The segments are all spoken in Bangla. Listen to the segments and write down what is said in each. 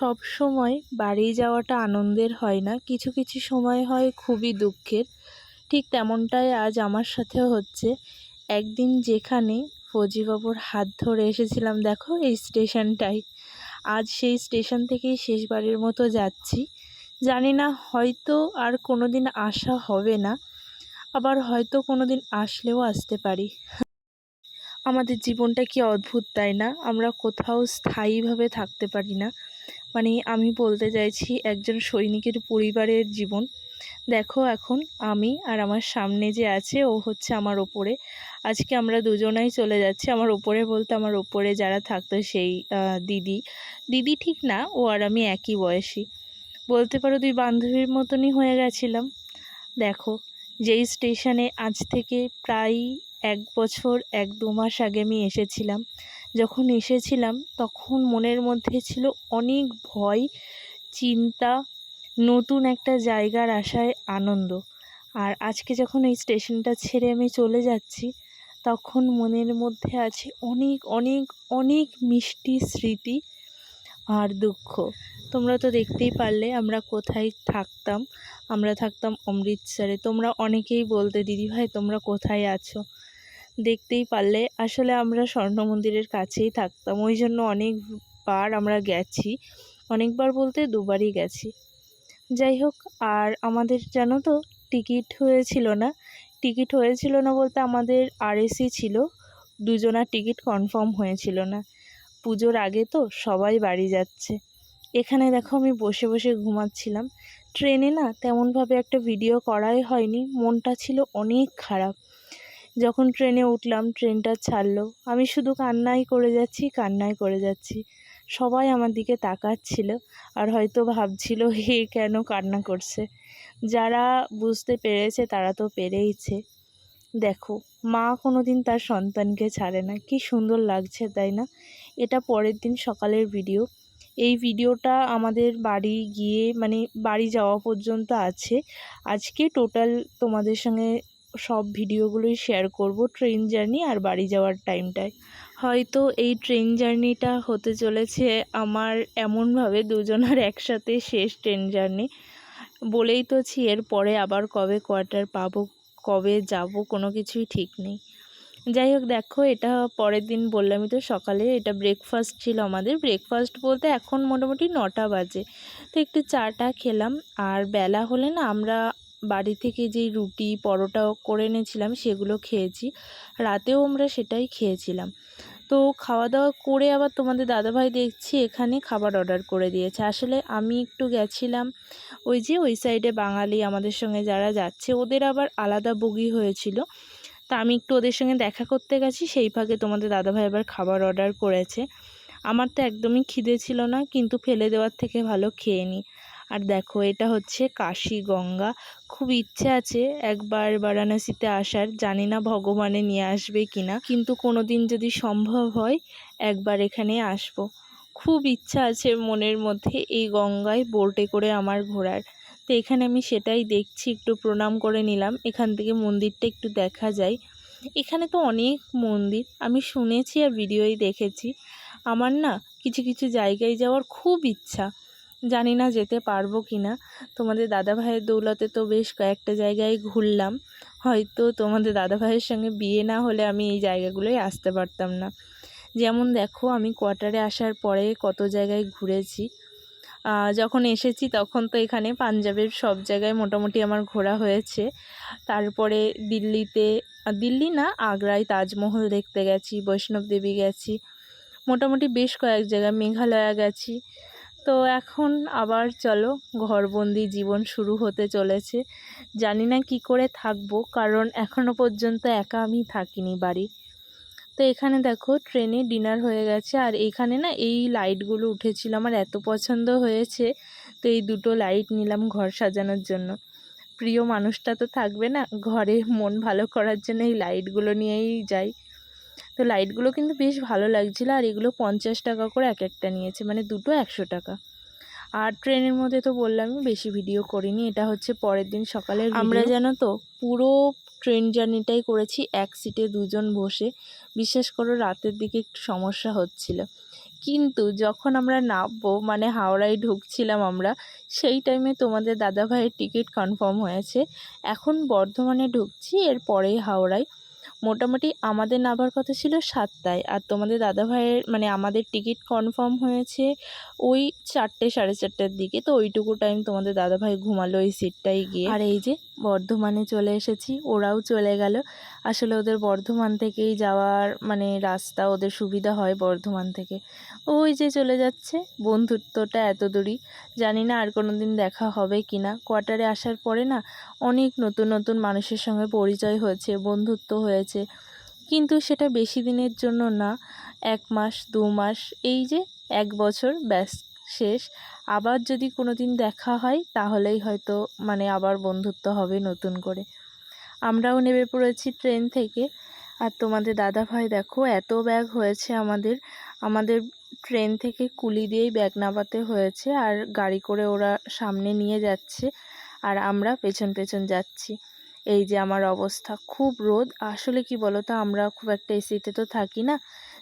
সব সময় বাড়ি যাওয়াটা আনন্দের হয় না। কিছু কিছু সময় হয় খুবই দুঃখের। ঠিক তেমনটাই আজ আমার সাথেও হচ্ছে। একদিন যেখানে ফৌজিবাবুর হাত ধরে এসেছিলাম, দেখো এই স্টেশনটাই আজ সেই স্টেশন থেকেই শেষবারের মতো যাচ্ছি। জানি না হয়তো আর কোনো দিন আসা হবে না, আবার হয়তো কোনো দিন আসলেও আসতে পারি। আমাদের জীবনটা কি অদ্ভুত, তাই না? আমরা কোথাও স্থায়ীভাবে থাকতে পারি না। মানে আমি বলতে চাইছি একজন সৈনিকের পরিবারের জীবন। দেখো এখন আমি আর আমার সামনে যে আছে, ও হচ্ছে আমার ওপরে। আজকে আমরা দুজনাই চলে যাচ্ছি আমার ওপরে বলতে আমার ওপরে যারা থাকতো সেই দিদি। দিদি ঠিক না, ও আর আমি একই বয়সী। বলতে পারো দুই বান্ধবীর মতনই হয়ে গেছিলাম। দেখো, যেই স্টেশনে আজ থেকে প্রায় এক বছর, এক দু মাস আগে আমি এসেছিলাম। যখন এসেছিলাম, তখন মনের মধ্যে ছিল অনেক ভয়, চিন্তা, নতুন একটা জায়গার আশায় আনন্দ। আর আজকে যখন এই স্টেশনটা ছেড়ে আমি চলে যাচ্ছি, তখন মনের মধ্যে আছে অনেক অনেক অনেক মিষ্টি স্মৃতি আর দুঃখ। তোমরা তো দেখতেই পারলে আমরা কোথায় থাকতাম। আমরা থাকতাম অমৃতসরে। তোমরা অনেকেই বলতে, দিদিভাই, তোমরা কোথায় আছো? দেখতেই পারলে। আসলে আমরা স্বর্ণ মন্দিরের কাছেই থাকতাম। ওই জন্য অনেকবার আমরা গেছি। অনেকবার বলতে দুবারই গেছি। যাই হোক, আর আমাদের জানো তো, টিকিট হয়েছিল না। টিকিট হয়েছিল না বলতে আমাদের আরএসি ছিল। দুজনার টিকিট কনফার্ম হয়েছিল না। পুজোর আগে তো সবাই বাড়ি যাচ্ছে। এখানে দেখো আমি বসে বসে ঘুমাচ্ছিলাম। ট্রেনে না তেমনভাবে একটা ভিডিও করাই হয়নি। মনটা ছিল অনেক খারাপ। যখন ট্রেনে উঠলাম, ট্রেনটা ছাড়লো। আমি শুধু কান্নাই করে যাচ্ছি, কান্নাই করে যাচ্ছি। সবাই আমার দিকে তাকাচ্ছিল আর হয়তো ভাবছিল হে কেন কান্না করছে? যারা বুঝতে পেরেছে তারা তো পেরেইছে। দেখো, মা কোনো দিন তার সন্তানকে ছাড়ে না। কি সুন্দর লাগছে, তাই না? এটা পরের দিন সকালের ভিডিও। এই ভিডিওটা আমাদের বাড়ি গিয়ে মানে বাড়ি যাওয়া পর্যন্ত আছে। আজকে টোটাল তোমাদের সঙ্গে সব ভিডিওগুলোই শেয়ার করব ট্রেন জার্নি আর বাড়ি যাওয়ার টাইমটায় হয়তো এই ট্রেন জার্নিটা হতে চলেছে আমার এমনভাবে দুজনের একসাথে শেষ ট্রেন জার্নি বলেই তো ছি এরপরে আবার কবে কোয়ার্টার পাবো, কবে যাব, কোনো কিছুই ঠিক নেই। যাই হোক, দেখো, এটা পরের দিন বললামই তো সকালে, এটা ব্রেকফাস্ট ছিল আমাদের। ব্রেকফাস্ট বলতে এখন মোটামুটি নটা বাজে। তো একটু চাটা খেলাম, আর বেলা হলে না আমরা বাড়ি থেকে যেই রুটি, পরোটা করে এনেছিলাম সেগুলো খেয়েছি। রাতেও আমরা সেটাই খেয়েছিলাম। তো খাওয়া দাওয়া করে আবার তোমাদের দাদাভাই দেখছি এখানে খাবার অর্ডার করে দিয়েছে। আসলে আমি একটু গেছিলাম ওই যে ওই সাইডে বাঙালি আমাদের সঙ্গে যারা যাচ্ছে, ওদের আবার আলাদা বগি হয়েছিল। তা আমি একটু ওদের সঙ্গে দেখা করতে গেছি, সেই ফাঁকে তোমাদের দাদাভাই আবার খাবার অর্ডার করেছে। আমার তো একদমই খিদে ছিল না, কিন্তু ফেলে দেওয়ার থেকে ভালো খেয়ে নিই আর দেখো, এটা হচ্ছে কাশি গঙ্গা। খুব ইচ্ছে আছে একবার বারাণসীতে আসার। জানি না ভগবানে নিয়ে আসবে কি না কিন্তু কোনো দিন যদি সম্ভব হয়, একবার এখানে আসব। খুব ইচ্ছা আছে মনের মধ্যে এই গঙ্গায় বোটে করে আমার ঘোরার। তো এখানে আমি সেটাই দেখছি, একটু প্রণাম করে নিলাম। এখান থেকে মন্দিরটা একটু দেখা যায়। এখানে তো অনেক মন্দির, আমি শুনেছি আর ভিডিওই দেখেছি। আমার না কিছু কিছু জায়গায় যাওয়ার খুব ইচ্ছা। জানি না যেতে পারব কি না তোমাদের দাদাভাইয়ের দৌলতে তো বেশ কয়েকটা জায়গায় ঘুরলাম। হয়তো তোমাদের দাদাভাইয়ের সঙ্গে বিয়ে না হলে আমি এই জায়গাগুলোই আসতে পারতাম না। যেমন দেখো, আমি কোয়ার্টারে আসার পরে কত জায়গায় ঘুরেছি। যখন এসেছি তখন তো এখানে পাঞ্জাবের সব জায়গায় মোটামুটি আমার ঘোরা হয়েছে। তারপরে দিল্লিতে দিল্লি না, আগ্রায় তাজমহল দেখতে গেছি, বৈষ্ণব দেবী গেছি। মোটামুটি বেশ কয়েক জায়গায় মেঘালয়া গেছি। তো এখন আবার চলো, ঘরবন্দি জীবন শুরু হতে চলেছে। জানি না কি করে থাকব, কারণ এখনও পর্যন্ত একা আমি থাকিনি বাড়ি। তো এখানে দেখো, ট্রেনে ডিনার হয়ে গেছে, আর এখানে না এই লাইটগুলো উঠেছিল, আমার এত পছন্দ হয়েছে। তো এই দুটো লাইট নিলাম ঘর সাজানোর জন্য। প্রিয় মানুষটা তো থাকবে না, ঘরে মন ভালো করার জন্য এই লাইটগুলো নিয়েই যাই। তো লাইটগুলো কিন্তু বেশ ভালো লাগছিল আর এগুলো পঞ্চাশ টাকা করে এক একটা নিয়েছে মানে দুটো একশো টাকা। আর ট্রেনের মধ্যে তো বললামই বেশি ভিডিও করিনি এটা হচ্ছে পরের দিন সকালে আমরা জানো তো পুরো ট্রেন জার্নিটাই করেছি এক সিটে দুজন বসে বিশ্বাস করো রাতের দিকে একটু সমস্যা হচ্ছিল। কিন্তু যখন আমরা নামবো মানে হাওড়ায় ঢুকছিলাম আমরা সেই টাইমে তোমাদের দাদাভাইয়ের টিকিট কনফার্ম হয়েছে। এখন বর্ধমানে ঢুকছি এর পরেই হাওড়ায়। মোটামুটি আমাদের নামার কথা ছিল সাতটায় আর তোমাদের দাদাভাইয়ের মানে আমাদের টিকিট কনফার্ম হয়েছে ওই চারটে, সাড়ে চারটের দিকে। তো ওইটুকু টাইম তোমাদের দাদাভাই ঘুমালো ওই সিটটাই গিয়ে। আর এই যে বর্ধমানে চলে এসেছি, ওরাও চলে গেল। আসলে ওদের বর্ধমান থেকেই যাওয়ার মানে রাস্তা, ওদের সুবিধা হয় বর্ধমান থেকে। ওই যে চলে যাচ্ছে, বন্ধুত্বটা এত দূরই জানি না আর কোনো দিন দেখা হবে কি না কোয়ার্টারে আসার পরে না অনেক নতুন নতুন মানুষের সঙ্গে পরিচয় হয়েছে, বন্ধুত্ব হয়েছে। কিন্তু সেটা বেশি দিনের জন্য না, এক মাস, দু মাস, এই যে এক বছর ব্যাস শেষ। আবার যদি কোনো দিন দেখা হয়, তাহলেই হয়তো মানে আবার বন্ধুত্ব হবে নতুন করে। আমরাও নেমে পড়েছি ট্রেন থেকে। আর তোমাদের দাদা ভাই দেখো, এত ব্যাগ হয়েছে আমাদের। আমাদের ট্রেন থেকে কুলি দিয়েই ব্যাগ নামাতে হয়েছে, আর গাড়ি করে ওরা সামনে নিয়ে যাচ্ছে। আর আমরা পেছন পেছন যাচ্ছি। এই যে আমার অবস্থা, খুব রোদ। আসলে কি বলো তো আমরা খুব একটা এসিতে তো থাকি না।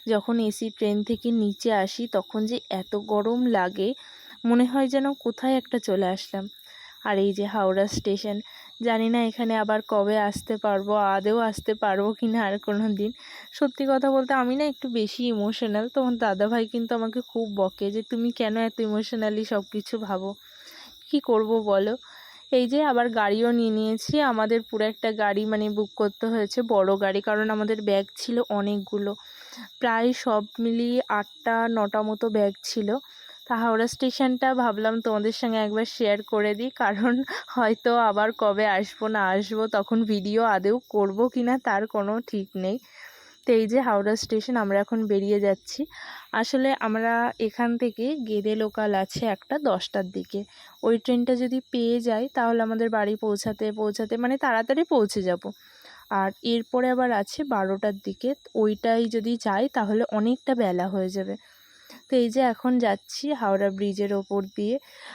যখন এসি ট্রেন থেকে নিচে আসি, তখন যে এত গরম লাগে, মনে হয় যেন কোথায় একটা চলে আসলাম। আর এই যে হাওড়া স্টেশন, জানি না এখানে আবার কবে আসতে পারব আদেও আসতে পারব কি না আর কোনো দিন সত্যি কথা বলতে, আমি না একটু বেশি ইমোশনাল তোমার দাদাভাই কিন্তু আমাকে খুব বকে যে, তুমি কেন এত ইমোশনালি সব কিছু ভাবো? কি করব বলো? এই যে আবার গাড়িও নিয়ে নিয়েছি। আমাদের পুরো একটা গাড়ি মানে বুক করতে হয়েছে, বড় গাড়ি। কারণ আমাদের ব্যাগ ছিল অনেকগুলো। প্রায় সব মিলিয়ে আটটা, নটা মতো ব্যাগ ছিল। তা হাওড়া স্টেশনটা ভাবলাম তোমাদের সঙ্গে একবার শেয়ার করে দিই। কারণ হয়তো আবার কবে আসব না আসব, তখন ভিডিও আদেও করব কি না তার কোনো ঠিক নেই। তো এই যে হাওড়া স্টেশন আমরা এখন বেরিয়ে যাচ্ছি। আসলে আমরা এখান থেকে গেদে লোকাল আছে একটা দশটার দিকে। ওই ট্রেনটা যদি পেয়ে যাই তাহলে আমাদের বাড়ি পৌঁছাতে পৌঁছাতে মানে তাড়াতাড়ি পৌঁছে যাব। আর এরপরে আবার আছে বারোটার দিকে। ওইটাই যদি যাই তাহলে অনেকটা বেলা হয়ে যাবে। তো এই যে এখন যাচ্ছি হাওড়া ব্রিজের ওপর দিয়ে।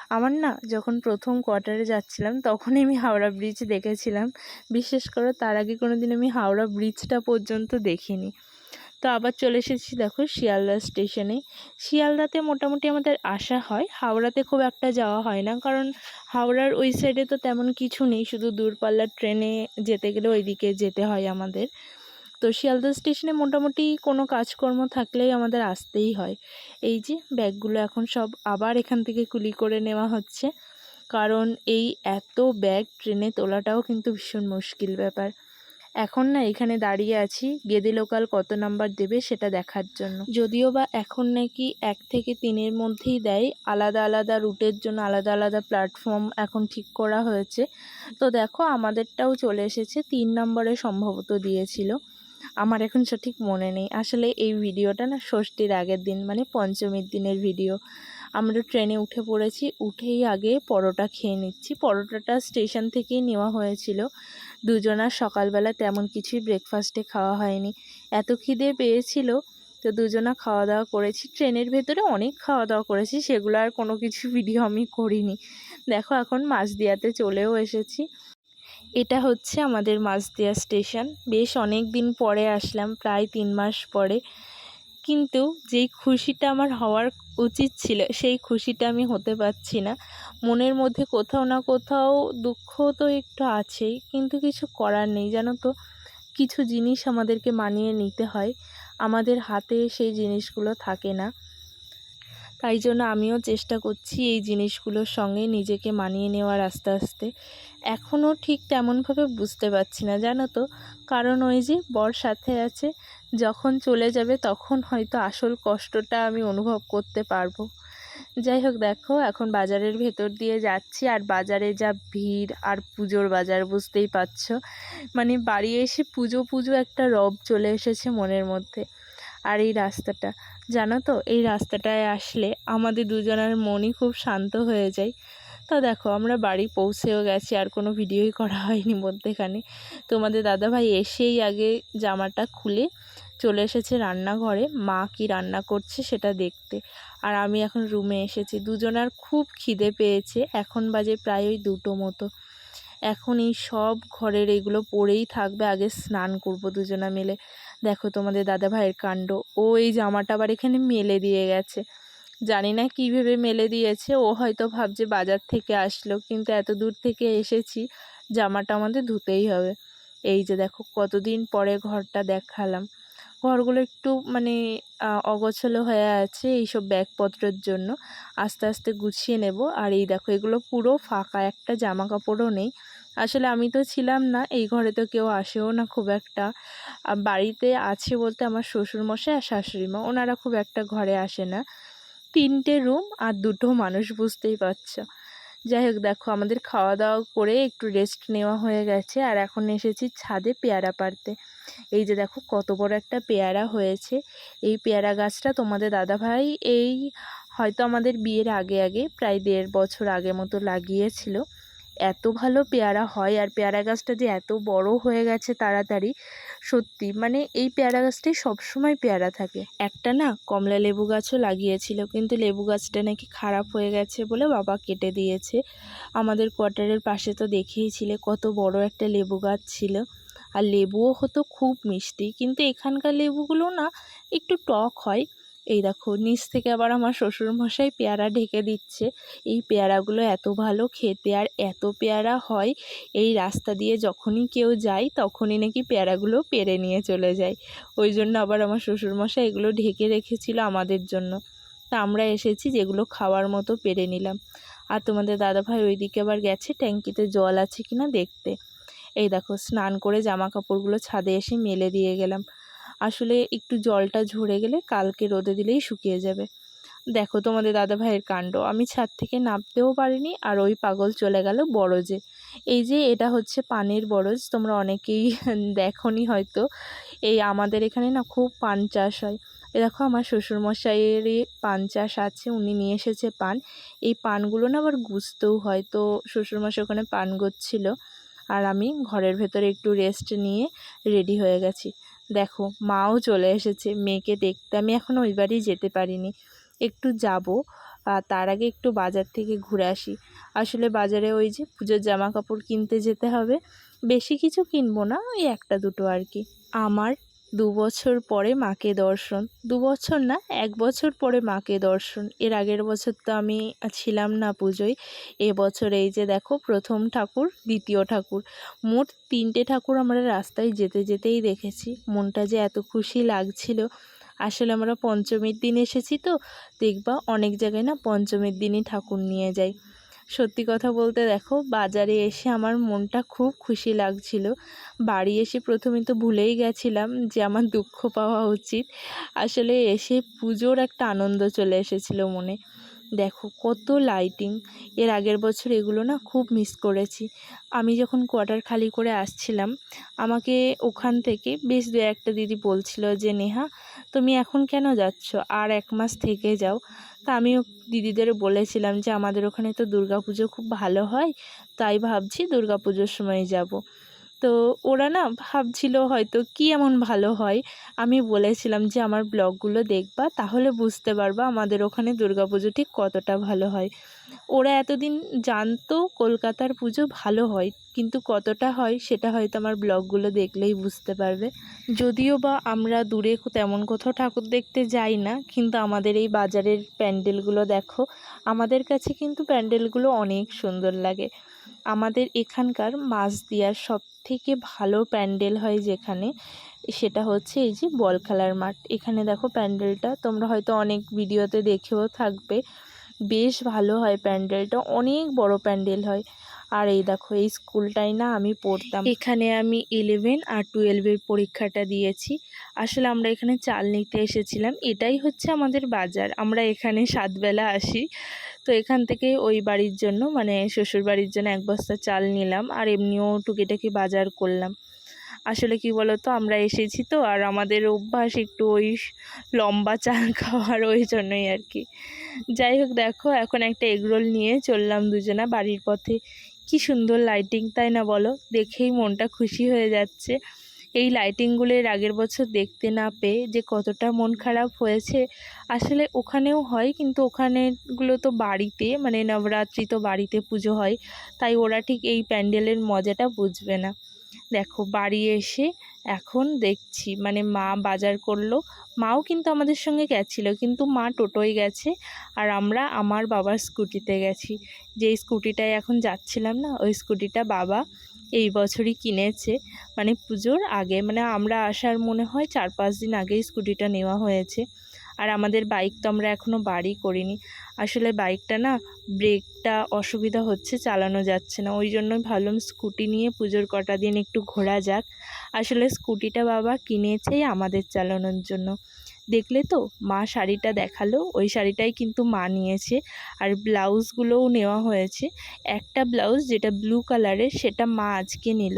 আমার না যখন প্রথম কোয়ার্টারে যাচ্ছিলাম তখনই আমি হাওড়া ব্রিজ দেখেছিলাম। বিশেষ করে তার আগে কোনো দিন আমি হাওড়া ব্রিজটা পর্যন্ত দেখিনি। তো আবার চলে এসেছি দেখো শিয়ালদা স্টেশনে শিয়ালদাতে মোটামুটি আমাদের আসা হয়। হাওড়াতে খুব একটা যাওয়া হয় না। কারণ হাওড়ার ওই সাইডে তো তেমন কিছু নেই। শুধু দূরপাল্লার ট্রেনে যেতে গেলে ওইদিকে যেতে হয় আমাদের। তো শিয়ালদা স্টেশনে মোটামুটি কোনো কাজকর্ম থাকলেই আমাদের আসতেই হয়। এই যে ব্যাগগুলো এখন সব আবার এখান থেকে কুলি করে নেওয়া হচ্ছে। কারণ এই এত ব্যাগ ট্রেনে তোলাটাও কিন্তু ভীষণ মুশকিল ব্যাপার। এখন না এখানে দাঁড়িয়ে আছি, গেদে লোকাল কত নাম্বার দেবে সেটা দেখার জন্য। যদিও বা এখন নাকি এক থেকে তিনের মধ্যেই দেয়, আলাদা আলাদা রুটের জন্য আলাদা আলাদা প্ল্যাটফর্ম এখন ঠিক করা হয়েছে। তো দেখো আমাদেরটাও চলে এসেছে, তিন নম্বরে সম্ভবত দিয়েছিল। আমার এখন সঠিক মনে নেই। আসলে এই ভিডিওটা না ষষ্ঠীর আগের দিন মানে পঞ্চমীর দিনের ভিডিও। আমরা ট্রেনে উঠে পড়েছি, উঠেই আগে পরোটা খেয়ে নিচ্ছি। পরোটাটা স্টেশন থেকেই নেওয়া হয়েছিল। দুজনার সকালবেলা তেমন কিছুই ব্রেকফাস্টে খাওয়া হয়নি। এত খিদে পেয়েছিল, তো দুজনা খাওয়া দাওয়া করেছি। ট্রেনের ভেতরে অনেক খাওয়া দাওয়া করেছি, সেগুলো আর কোনো কিছু ভিডিও আমি করিনি। দেখো এখন মাঝদিয়াতে চলেও এসেছি। এটা হচ্ছে আমাদের মাঝদিয়া স্টেশন। বেশ অনেক দিন পরে আসলাম, প্রায় তিন মাস পরে। কিন্তু যেই খুশিটা আমার হওয়ার উচিত ছিল, সেই খুশিটা আমি হতে পারছি না। মনের মধ্যে কোথাও না কোথাও দুঃখ তো একটু আছেই, কিন্তু কিছু করার নেই, জানো তো? কিছু জিনিস আমাদেরকে মানিয়ে নিতে হয়। আমাদের হাতে সেই জিনিসগুলো থাকে না। তাই জন্য আমিও চেষ্টা করছি এই জিনিসগুলোর সঙ্গে নিজেকে মানিয়ে নেওয়ার আস্তে আস্তে। এখনও ঠিক তেমনভাবে বুঝতে পারছি না, জানো তো। কারণ ওই যে বর সাথে আছে, যখন চলে যাবে তখন হয়তো আসল কষ্টটা আমি অনুভব করতে পারব। যাই হোক, দেখো, এখন বাজারের ভেতর দিয়ে যাচ্ছি, আর বাজারে যা ভিড় আর পুজোর বাজার, বুঝতেই পারছ। মানে বাড়ি এসে পুজো পুজো একটা রব চলে এসেছে মনের মধ্যে। আর এই রাস্তাটা, জানো তো, এই রাস্তাটায় আসলে আমাদের দুজনের মনই খুব শান্ত হয়ে যায়। তো দেখো, আমরা বাড়ি পৌঁছেও গেছি, আর কোনো ভিডিওই করা হয়নি মধ্যেখানে। তোমাদের দাদাভাই এসেই আগে জামাটা খুলে চলে এসেছে রান্নাঘরে। মা কি রান্না করছে সেটা দেখতে। আর আমি এখন রুমে এসেছি। দুজনার খুব খিদে পেয়েছে। এখন বাজে প্রায় ওই দুটো মতো। এখন এই সব ঘরের এগুলো পরেই থাকবে। আগে স্নান করব দুজনা মিলে। দেখো তোমাদের দাদা ভাইয়ের কাণ্ড। ও এই জামাটা আবার এখানে মেলে দিয়ে গেছে। জানি না কী ভেবে মেলে দিয়েছে। ও হয়তো ভাবছে বাজার থেকে আসলো, কিন্তু এত দূর থেকে এসেছি, জামাটা আমাদের ধুতেই হবে। এই যে দেখো, কতদিন পরে ঘরটা দেখালাম। ঘরগুলো একটু মানে অগোছালো হয়ে আছে এইসব ব্যাগপত্রের জন্য। আস্তে আস্তে গুছিয়ে নেব। আর এই দেখো, এগুলো পুরো ফাঁকা, একটা জামা কাপড়ও নেই। আসলে আমি তো ছিলাম না, এই ঘরে তো কেউ আসেও না খুব একটা। বাড়িতে আছে বলতে আমার শ্বশুরমশাই আর শাশুড়ি মা ওনারা খুব একটা ঘরে আসে না। তিনটে রুম আর দুটো মানুষ বুঝতেই পারছ। যাই হোক, দেখো আমাদের খাওয়া দাওয়া করে একটু রেস্ট নেওয়া হয়ে গেছে আর এখন এসেছি ছাদে পেয়ারা পাড়তে। এই যে দেখো কত বড় একটা পেয়ারা হয়েছে। এই পেয়ারা গাছটা তোমাদের দাদাভাই এই হয়তো আমাদের বিয়ের আগে আগে, প্রায় দেড় বছর আগে মতো লাগিয়েছিল। এত ভালো পেয়ারা হয় আর পেয়ারা গাছটা যে এত বড় হয়ে গেছে তাড়াতাড়ি সত্যি মানে এই পেয়ারা গাছটাই সবসময় পেয়ারা থাকে। একটা না কমলা লেবু গাছও লাগিয়েছিল, কিন্তু লেবু গাছটা নাকি খারাপ হয়ে গেছে বলে বাবা কেটে দিয়েছে। আমাদের কোয়ার্টারের পাশে তো দেখেইছিলে কত বড় একটা লেবু গাছ ছিল। আর লেবুও হতো খুব মিষ্টি, কিন্তু এখানকার লেবুগুলো না একটু টক হয়। এই দেখো, নিচ থেকে আবার আমার শ্বশুরমশাই পেয়ারা ঢেকে দিচ্ছে। এই পেয়ারাগুলো এত ভালো খেতে আর এত পেয়ারা হয়, এই রাস্তা দিয়ে যখনই কেউ যায় তখনই নাকি পেয়ারাগুলো পেরে নিয়ে চলে যায়। ওই জন্য আবার আমার শ্বশুরমশাই এগুলো ঢেকে রেখেছিল আমাদের জন্য। তা আমরা এসেছি যেগুলো খাওয়ার মতো পেরে নিলাম। আর তোমাদের দাদাভাই ওইদিকে আবার গেছে, ট্যাঙ্কিতে জল আছে কিনা দেখতে। এই দেখো, স্নান করে জামা কাপড়গুলো ছাদে এসে মেলে দিয়ে গেলাম। আসলে একটু জলটা ঝরে গেলে কালকে রোদে দিলেই শুকিয়ে যাবে। দেখো তোমাদের দাদা ভাইয়ের কাণ্ড। আমি ছাদ থেকে নামতেও পারিনি আর ওই পাগল চলে গেল বরজে। এই যে এটা হচ্ছে পানের বরজ, তোমরা অনেকেই দেখনি হয়তো। এই আমাদের এখানে না খুব পান চাষ হয়। এ দেখো আমার শ্বশুরমশাইয়েরই পান চাষ আছে, উনি নিয়ে এসেছে পান। এই পানগুলো না আবার গুছতেও হয়। তো শ্বশুরমশাই ওখানে পান গচ্ছিল। আর আমি ঘরের ভেতরে একটু রেস্ট নিয়ে রেডি হয়ে গেছি। দেখো, মাও চলে এসেছে। মেয়েকে দেখতে আমি এখন ওই বাড়ি যেতে পারিনি। একটু যাব তার আগে একটু বাজার থেকে ঘুরে আসি। আসলে বাজারে ওই যে পুজোর জামা কাপড় কিনতে যেতে হবে। বেশি কিছু কিনবো না, ওই একটা দুটো আর কি। আমার দু বছর পরে মাকে দর্শন। দু বছর না, এক বছর পরে মাকে দর্শন। এর আগের বছর তো আমি ছিলাম না পুজোয়। এবছর এই যে দেখো, প্রথম ঠাকুর, দ্বিতীয় ঠাকুর। মোট তিনটে ঠাকুর আমরা রাস্তায় যেতে যেতেই দেখেছি। মনটা যে এত খুশি লাগছিল। আসলে আমরা পঞ্চমীর দিন এসেছি তো, দেখবা অনেক জায়গায় না পঞ্চমীর দিনই ঠাকুর নিয়ে যায় সত্যি কথা বলতে দেখো, বাজারে এসে আমার মনটা খুব খুশি লাগছিল। বাড়ি এসে প্রথমে তো ভুলেই গেছিলাম যে আমার দুঃখ পাওয়া উচিত। আসলে এসে পুজোর একটা আনন্দ চলে এসেছিল মনে। দেখো কত লাইটিং এর আগের বছর এগুলো না খুব মিস করেছি। আমি যখন কোয়ার্টার খালি করে আসছিলাম, আমাকে ওখান থেকে বেশ দু একটা দিদি বলছিল যে, নেহা তুমি এখন কেন যাচ্ছ? আর এক মাস থেকে যাও। তা আমিও দিদিদের বলেছিলাম যে, আমাদের ওখানে তো পুজো খুব ভালো হয়। তাই ভাবছি পুজোর সময় যাব। তো ওরা না ভাবছিল হয়তো কি এমন ভালো হয়। আমি বলেছিলাম যে, আমার ব্লগগুলো দেখবা, তাহলে বুঝতে পারবা আমাদের ওখানে পুজো ঠিক কতটা ভালো হয়। ওরা এতদিন জানতো কলকাতার পুজো ভালো হয়, কিন্তু কতটা হয় সেটা হয়তো আমার ব্লগগুলো দেখলেই বুঝতে পারবে। যদিও বা আমরা দূরে তেমন কোথাও ঠাকুর দেখতে যাই না, কিন্তু আমাদের এই বাজারের প্যান্ডেলগুলো দেখো, আমাদের কাছে কিন্তু প্যান্ডেলগুলো অনেক সুন্দর লাগে। আমাদের এখানকার মাছ দিয়ার সব থেকে ভালো প্যান্ডেল হয় যেখানে, সেটা হচ্ছে এই যে বল খেলার মাঠ। এখানে দেখো প্যান্ডেলটা, তোমরা হয়তো অনেক ভিডিওতে দেখেও থাকবে। বেশ ভালো হয় প্যান্ডেলটা, অনেক বড় প্যান্ডেল হয়। আর এই দেখো, এই স্কুলটায় না আমি পড়তাম। এখানে আমি ইলেভেন আর টুয়েলভের পরীক্ষাটা দিয়েছি। আসলে আমরা এখানে চাল নিতে এসেছিলাম। এটাই হচ্ছে আমাদের বাজার। আমরা এখানে সাতবেলা আসি। তো এখান থেকে ওই বাড়ির জন্য মানে শ্বশুর বাড়ির জন্য এক বস্তা চাল নিলাম আর এমনিও টুকিটাকি বাজার করলাম। আসলে কি বলতো, আমরা এসেছি তো আর আমাদের অভ্যাস একটু ওই লম্বা চাল খাওয়ার ওই জন্যই আর কি। যাই হোক দেখো, এখন একটা এগরোল নিয়ে চললাম দুজনা বাড়ির পথে। কি সুন্দর লাইটিং তাই না বলো? দেখেই মনটা খুশি হয়ে যাচ্ছে। এই লাইটিংগুলো এর আগের বছর দেখতে না পেয়ে যে কতটা মন খারাপ হয়েছে, আসলে ওখানেও হয় কিন্তু ওখানেগুলো তো বাড়িতে মানে নবরাত্রি তো বাড়িতে পুজো হয়, তাই ওরা ঠিক এই প্যান্ডেলের মজাটা বুঝবে না। দেখো, বাড়ি এসে এখন দেখছি মানে মা বাজার করল, মাও কিন্তু আমাদের সঙ্গে গেছিল, কিন্তু মা টোটোয় গেছে আর আমরা আমার বাবার স্কুটিতে গেছি। যেই স্কুটিটায় এখন যাচ্ছিলাম না, ওই স্কুটিটা বাবা এই বছরই কিনেছে। মানে পুজোর আগে মানে আমরা আসার মনে হয় চার পাঁচ দিন আগেই স্কুটিটা নেওয়া হয়েছে। আর আমাদের বাইক তো আমরা এখনও বাড়ি করিনি। আসলে বাইকটা না ব্রেকটা অসুবিধা হচ্ছে, চালানো যাচ্ছে না। ওই জন্যই ভাবলাম স্কুটি নিয়ে পুজোর কটা দিন একটু ঘোরা যাক। আসলে স্কুটিটা বাবা কিনেছেই আমাদের চালানোর জন্য। দেখলে তো মা শাড়িটা দেখাল, ওই শাড়িটাই কিন্তু মা নিয়েছে। আর ব্লাউজগুলোও নেওয়া হয়েছে। একটা ব্লাউজ যেটা ব্লু কালারের, সেটা মা আজকে নিল।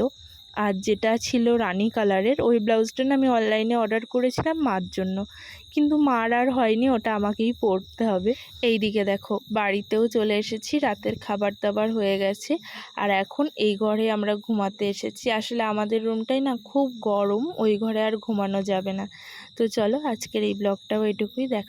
আর যেটা ছিল রানী কালারের, ওই ব্লাউজটা না আমি অনলাইনে অর্ডার করেছিলাম মার জন্য। কিন্তু মার আর হয়নি, ওটা আমাকেই পরতে হবে। এই দিকে দেখো, বাড়িতেও চলে এসেছি, রাতের খাবার দাবার হয়ে গেছে। আর এখন এই ঘরে আমরা ঘুমাতে এসেছি। আসলে আমাদের রুমটাই না খুব গরম, ওই ঘরে আর ঘুমানো যাবে না। তো চলো, আজকের এই ব্লগটাও এটুকুই দেখা